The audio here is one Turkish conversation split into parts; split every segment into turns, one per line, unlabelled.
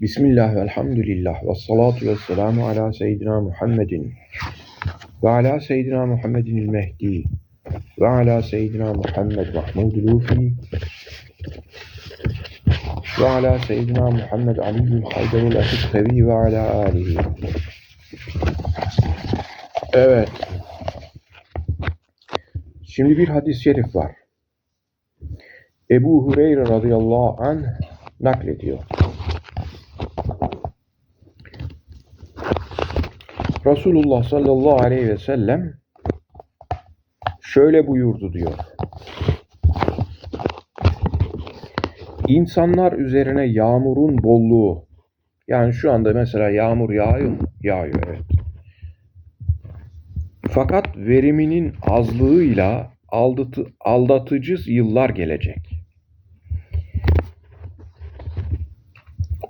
Bismillah ve elhamdülillah ve salatu ve selamu ala seyyidina Muhammedin ve ala seyyidina Muhammedin il Mehdi ve ala seyyidina Muhammed Mahmud Lufi ve ala seyyidina Muhammed Aliyyül Haydarul Efektevi ve ala alihi. Evet. Şimdi bir hadis-i şerif var. Ebu Hureyre radıyallahu anh naklediyor. Resulullah sallallahu aleyhi ve sellem şöyle buyurdu diyor. İnsanlar üzerine yağmurun bolluğu yani şu anda mesela yağmur yağıyor, yağıyor evet. Fakat veriminin azlığıyla aldatı, aldatıcı yıllar gelecek.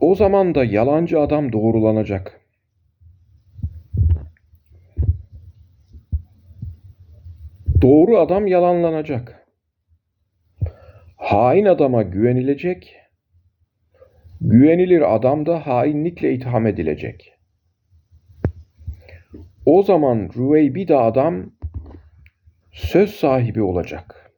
O zaman da yalancı adam doğrulanacak. Doğru adam yalanlanacak. Hain adama güvenilecek. Güvenilir adam da hainlikle itham edilecek. O zaman Rüveybida adam söz sahibi olacak.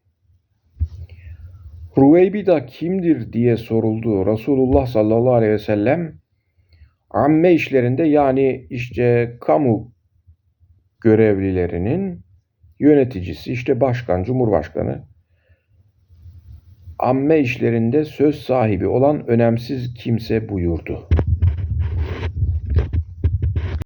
Rüveybida kimdir diye soruldu. Resulullah sallallahu aleyhi ve sellem amme işlerinde yani işte kamu görevlilerinin yöneticisi işte başkan, cumhurbaşkanı amme işlerinde söz sahibi olan önemsiz kimse buyurdu.